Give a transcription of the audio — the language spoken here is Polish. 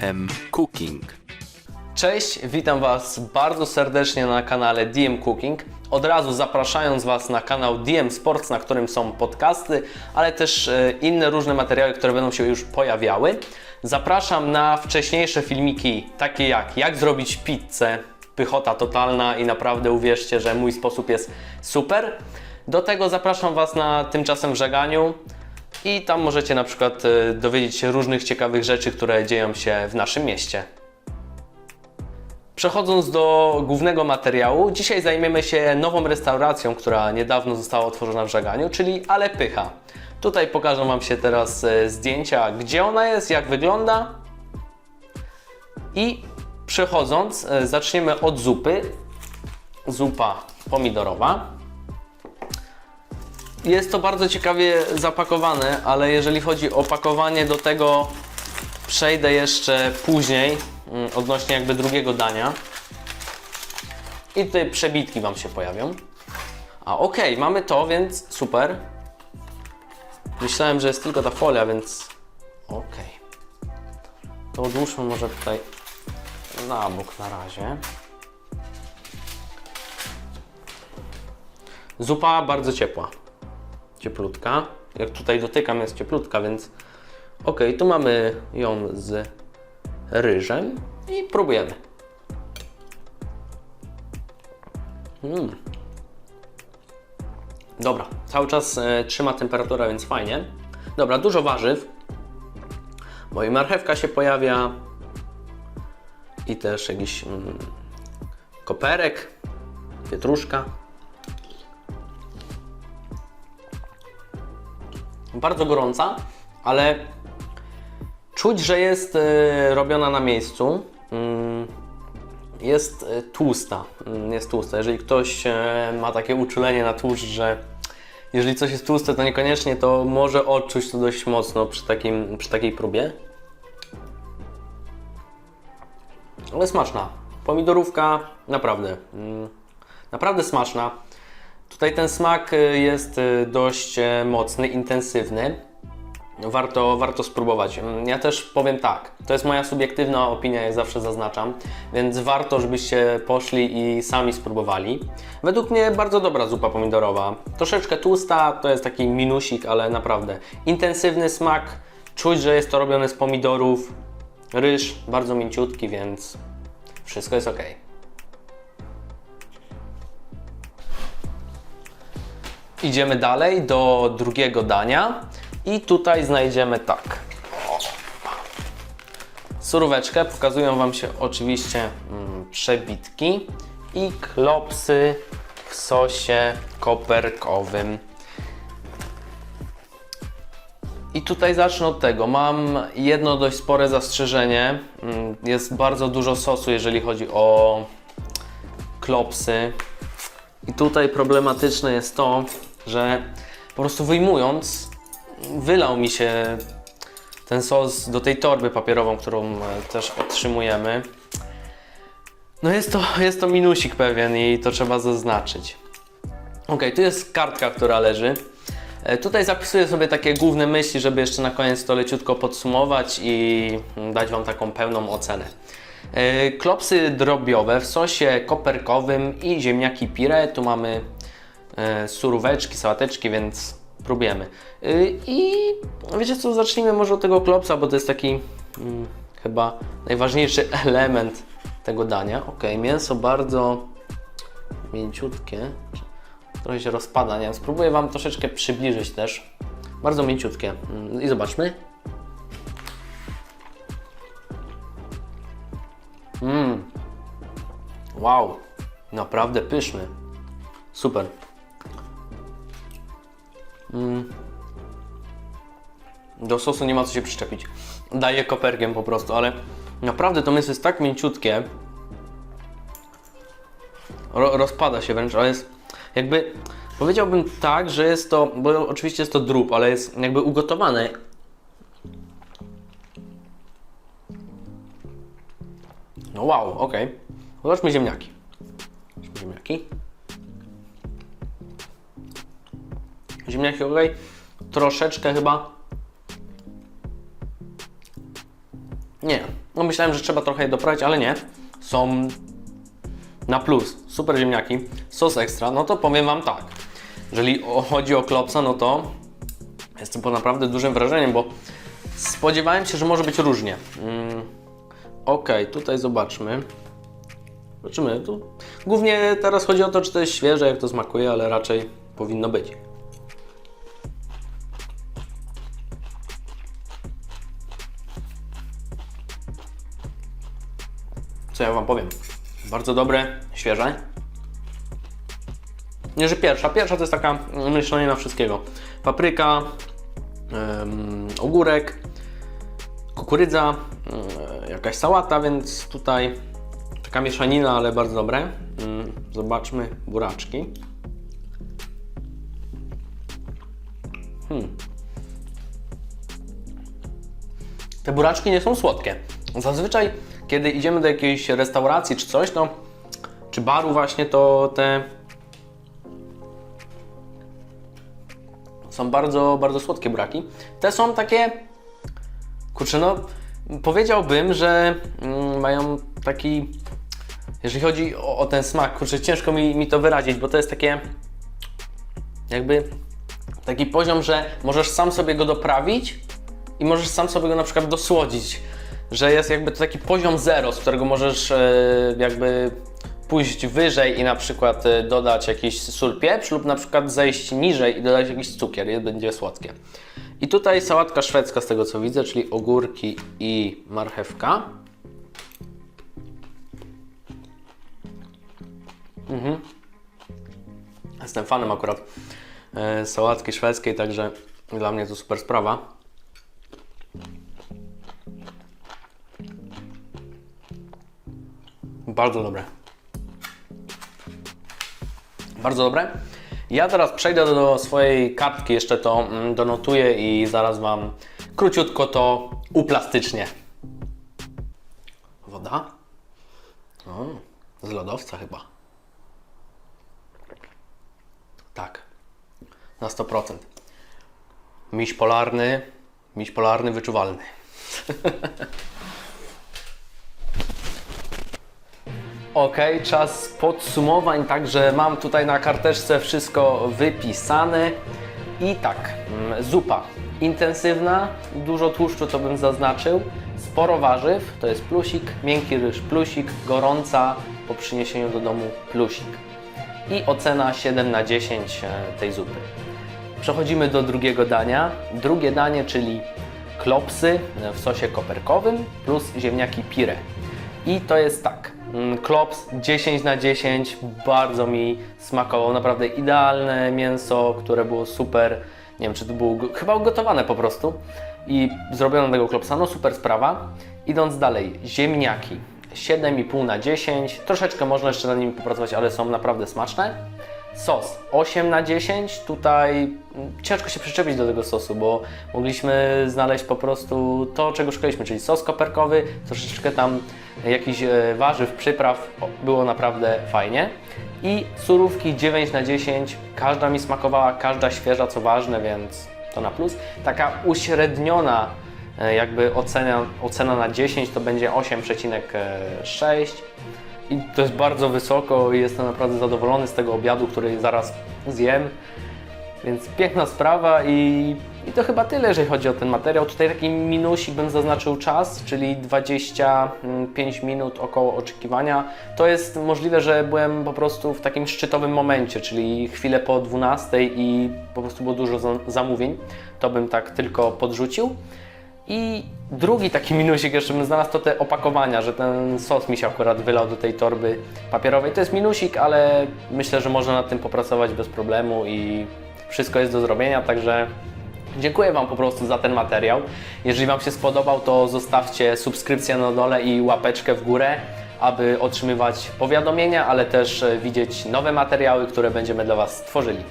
DM Cooking. Cześć, witam Was bardzo serdecznie na kanale DM Cooking. Od razu zapraszając Was na kanał DM Sports, na którym są podcasty, ale też e, inne różne materiały, które będą się już pojawiały. Zapraszam na wcześniejsze filmiki, takie jak jak zrobić pizzę, pychota totalna i naprawdę uwierzcie, że mój sposób jest super. Do tego zapraszam Was na tymczasem w żeganiu i tam możecie na przykład e, dowiedzieć się różnych ciekawych rzeczy, które dzieją się w naszym mieście. Przechodząc do głównego materiału, dzisiaj zajmiemy się nową restauracją, która niedawno została otworzona w Żeganiu, czyli Ale Pycha. Tutaj pokażę Wam się teraz e, zdjęcia, gdzie ona jest, jak wygląda. I przechodząc, e, zaczniemy od zupy. Zupa pomidorowa. Jest to bardzo ciekawie zapakowane, ale jeżeli chodzi o pakowanie do tego przejdę jeszcze później mm, odnośnie jakby drugiego dania. I tutaj przebitki Wam się pojawią. A okej, mamy to, więc super. Myślałem, że jest tylko ta folia, więc okej. To odłóżmy może tutaj na bok na razie. Zupa bardzo ciepła. Cieplutka. Jak tutaj dotykam jest cieplutka, więc Ok, tu mamy ją z ryżem i próbujemy. Mm. Dobra, cały czas e, trzyma temperatura, więc fajnie. Dobra, dużo warzyw. Bo i marchewka się pojawia. I też jakiś mm, koperek, pietruszka. Bardzo gorąca, ale Czuć, że jest e, robiona na miejscu. Mm, Jest e, tłusta. Mm, Jest tłusta. Jeżeli ktoś e, ma takie uczulenie na tłuszcz, że jeżeli coś jest tłuste, to niekoniecznie, to może odczuć to dość mocno przy, takim, przy takiej próbie. Ale smaczna. Pomidorówka naprawdę. mm, Naprawdę smaczna. Tutaj ten smak e, jest e, dość e, mocny, intensywny. Warto, warto spróbować. Mm, Ja też powiem tak, to jest moja subiektywna opinia, jak zawsze zaznaczam, więc warto, żebyście poszli i sami spróbowali. Według mnie bardzo dobra zupa pomidorowa. Troszeczkę tłusta, to jest taki minusik, ale naprawdę intensywny smak. Czuć, że jest to robione z pomidorów. Ryż bardzo mięciutki, więc wszystko jest ok. Idziemy dalej do drugiego dania i tutaj znajdziemy tak. Suróweczkę, pokazują Wam się oczywiście mm, przebitki i klopsy w sosie koperkowym. I tutaj zacznę od tego. Mam jedno dość spore zastrzeżenie. Mm, Jest bardzo dużo sosu, jeżeli chodzi o klopsy. I tutaj problematyczne jest to, że po prostu wyjmując, wylał mi się ten sos do tej torby papierową, którą e, też otrzymujemy. No jest to, jest to minusik pewien i to trzeba zaznaczyć. Ok, tu jest kartka, która leży. E, Tutaj zapisuję sobie takie główne myśli, żeby jeszcze na koniec to leciutko podsumować i dać Wam taką pełną ocenę. E, Klopsy drobiowe w sosie koperkowym i ziemniaki pire. Tu mamy suróweczki, sałateczki, więc próbujemy. E, I wiecie co, zacznijmy może od tego klopsa, bo to jest taki mm, chyba najważniejszy element tego dania. Ok, mięso bardzo mięciutkie. Trochę się rozpada, nie. Spróbuję Wam troszeczkę przybliżyć też. Bardzo mięciutkie. Mm, I zobaczmy. Mmm. Wow. Naprawdę pyszny. Super. Mm. Do sosu nie ma co się przyczepić. Daję koperkiem po prostu, ale naprawdę to mięso jest tak mięciutkie. Ro rozpada się wręcz, ale jest jakby powiedziałbym tak, że jest to, bo oczywiście jest to drób, ale jest jakby ugotowane. No wow, okej. Zobaczmy ziemniaki. Zobaczmy ziemniaki. Ziemniaki ok. Troszeczkę chyba. Nie, No myślałem, że trzeba trochę je doprawić, ale nie. Są na plus. Super ziemniaki, sos ekstra. No to powiem Wam tak. Jeżeli chodzi o klopsa, no to jestem pod naprawdę dużym wrażeniem, bo spodziewałem się, że może być różnie. Mm. Ok, tutaj zobaczmy. Zobaczymy. Tu głównie teraz chodzi o to, czy to jest świeże, jak to smakuje, ale raczej powinno być. Co ja Wam powiem? Bardzo dobre, świeże. Nie, że pierwsza. Pierwsza to jest taka myślenie na wszystkiego. Papryka, ogórek, kukurydza, em, jakaś sałata, więc tutaj taka mieszanina, ale bardzo dobre. Mm, Zobaczmy buraczki. Hmm. Te buraczki nie są słodkie. Zazwyczaj, kiedy idziemy do jakiejś restauracji czy coś, to czy baru właśnie, to te są bardzo, bardzo słodkie buraki. Te są takie, kurczę, no powiedziałbym, że mm, mają taki, jeżeli chodzi o, o ten smak, kurczę, ciężko mi, mi to wyrazić, bo to jest takie jakby taki poziom, że możesz sam sobie go doprawić i możesz sam sobie go na przykład dosłodzić, że jest jakby to taki poziom zero, z którego możesz e, jakby pójść wyżej i na przykład e, dodać jakiś sól, pieprz lub na przykład zejść niżej i dodać jakiś cukier i będzie słodkie. I tutaj sałatka szwedzka z tego co widzę, czyli ogórki i marchewka. Mhm. Jestem fanem akurat e, sałatki szwedzkiej, także dla mnie to super sprawa. Bardzo dobre. Bardzo dobre. Ja teraz przejdę do, swojej kartki, jeszcze to mm, donotuję i zaraz Wam króciutko to uplastycznię. Woda? O, z lodowca chyba. Tak, na 100%. Miś polarny, miś polarny wyczuwalny. Ok, czas podsumowań, także mam tutaj na karteczce wszystko wypisane. I tak, mm, zupa intensywna, dużo tłuszczu, co bym zaznaczył, sporo warzyw, to jest plusik, miękki ryż plusik, gorąca po przyniesieniu do domu plusik. I ocena 7 na 10 e, tej zupy. Przechodzimy do drugiego dania. Drugie danie, czyli klopsy w sosie koperkowym plus ziemniaki pire. I to jest tak. Mm, Klops 10 na 10, bardzo mi smakował. Naprawdę idealne mięso, które było super. Nie wiem, czy to było chyba ugotowane po prostu. I zrobiono tego klopsa, no super sprawa. Idąc dalej, ziemniaki 7,5 na 10. Troszeczkę można jeszcze nad nimi popracować, ale są naprawdę smaczne. Sos 8 na 10. Tutaj mm, ciężko się przyczepić do tego sosu, bo mogliśmy znaleźć po prostu to, czego szukaliśmy, czyli sos koperkowy, troszeczkę tam jakichś e, warzyw, przypraw. Było naprawdę fajnie. I surówki 9 na 10. Każda mi smakowała, każda świeża, co ważne, więc to na plus. Taka uśredniona e, jakby ocena, ocena na 10 to będzie 8,6 i to jest bardzo wysoko i jestem naprawdę zadowolony z tego obiadu, który zaraz zjem. Więc piękna sprawa i, i to chyba tyle, jeżeli chodzi o ten materiał. Tutaj taki minusik bym zaznaczył czas, czyli 25 minut około oczekiwania. To jest możliwe, że byłem po prostu w takim szczytowym momencie, czyli chwilę po 12 i po prostu było dużo za- zamówień. To bym tak tylko podrzucił. I drugi taki minusik jeszcze bym znalazł to te opakowania, że ten sos mi się akurat wylał do tej torby papierowej. To jest minusik, ale myślę, że można nad tym popracować bez problemu i wszystko jest do zrobienia, także dziękuję Wam po prostu za ten materiał. Jeżeli Wam się spodobał, to zostawcie subskrypcję na dole i łapeczkę w górę, aby otrzymywać powiadomienia, ale też e, widzieć nowe materiały, które będziemy dla Was tworzyli.